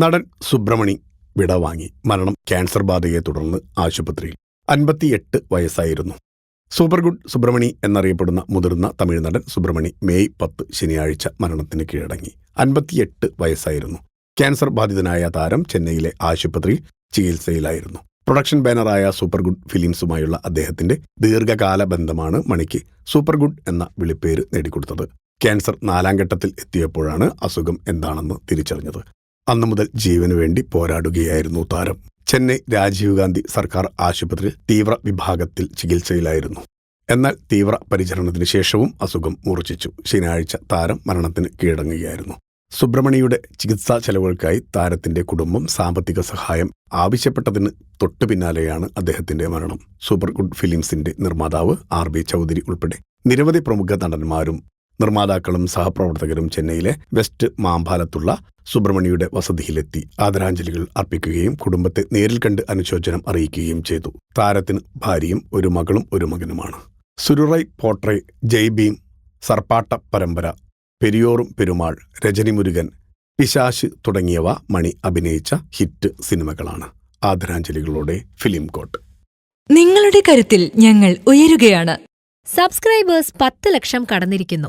നടൻ സുബ്രമണി വിടവാങ്ങി മരണം ക്യാൻസർ ബാധയെ തുടർന്ന് ആശുപത്രിയിൽ. അൻപത്തിയെട്ട് വയസ്സായിരുന്നു. സൂപ്പർ ഗുഡ് സുബ്രമണി എന്നറിയപ്പെടുന്ന മുതിർന്ന തമിഴ് നടൻ സുബ്രമണി മെയ് പത്ത് ശനിയാഴ്ച മരണത്തിന് കീഴടങ്ങി. അൻപത്തിയെട്ട് വയസ്സായിരുന്നു. ക്യാൻസർ ബാധിതനായ താരം ചെന്നൈയിലെ ആശുപത്രി ചികിത്സയിലായിരുന്നു. പ്രൊഡക്ഷൻ ബാനറായ സൂപ്പർ ഗുഡ് ഫിലിംസുമായുള്ള അദ്ദേഹത്തിന്റെ ദീർഘകാല ബന്ധമാണ് മണിക്ക് സൂപ്പർ ഗുഡ് എന്ന വിളിപ്പേര് നേടിക്കൊടുത്തത്. ക്യാൻസർ നാലാം ഘട്ടത്തിൽ എത്തിയപ്പോഴാണ് അസുഖം എന്താണെന്ന് തിരിച്ചറിഞ്ഞത്. അന്നു മുതൽ ജീവനു വേണ്ടി പോരാടുകയായിരുന്നു താരം. ചെന്നൈ രാജീവ് ഗാന്ധി സർക്കാർ ആശുപത്രിയിൽ തീവ്ര വിഭാഗത്തിൽ ചികിത്സയിലായിരുന്നു. എന്നാൽ തീവ്ര പരിചരണത്തിന് ശേഷവും അസുഖം മൂർച്ഛിച്ചു ശനിയാഴ്ച താരം മരണത്തിന് കീഴടങ്ങുകയായിരുന്നു. സുബ്രഹ്മണിയുടെ ചികിത്സാ ചെലവുകൾക്കായി താരത്തിന്റെ കുടുംബം സാമ്പത്തിക സഹായം ആവശ്യപ്പെട്ടതിന് തൊട്ടു പിന്നാലെയാണ് അദ്ദേഹത്തിന്റെ മരണം. സൂപ്പർ ഗുഡ് ഫിലിംസിന്റെ നിർമ്മാതാവ് ആർ ബി ചൗധരി ഉൾപ്പെടെ നിരവധി പ്രമുഖ നടന്മാരും നിർമ്മാതാക്കളും സഹപ്രവർത്തകരും ചെന്നൈയിലെ വെസ്റ്റ് മാമ്പാലത്തുള്ള സുബ്രഹ്മണ്യയുടെ വസതിയിലെത്തി ആദരാഞ്ജലികൾ അർപ്പിക്കുകയും കുടുംബത്തെ നേരിൽ കണ്ട് അനുശോചനം അറിയിക്കുകയും ചെയ്തു. താരത്തിന് ഭാര്യയും ഒരു മകളും ഒരു മകനുമാണ്. സുരുറൈ പോട്രെ ജയ്ബീം സർപ്പാട്ട പരമ്പര പെരിയോറും പെരുമാൾ രജനി മുരുകൻ പിശാശ് തുടങ്ങിയവ മണി അഭിനയിച്ച ഹിറ്റ് സിനിമകളാണ്. ആദരാഞ്ജലികളോടെ ഫിലിം കോട്ട്. നിങ്ങളുടെ കരുത്തിൽ ഞങ്ങൾ ഉയരുകയാണ്. സബ്സ്ക്രൈബേഴ്സ് പത്ത് ലക്ഷം കടന്നിരിക്കുന്നു.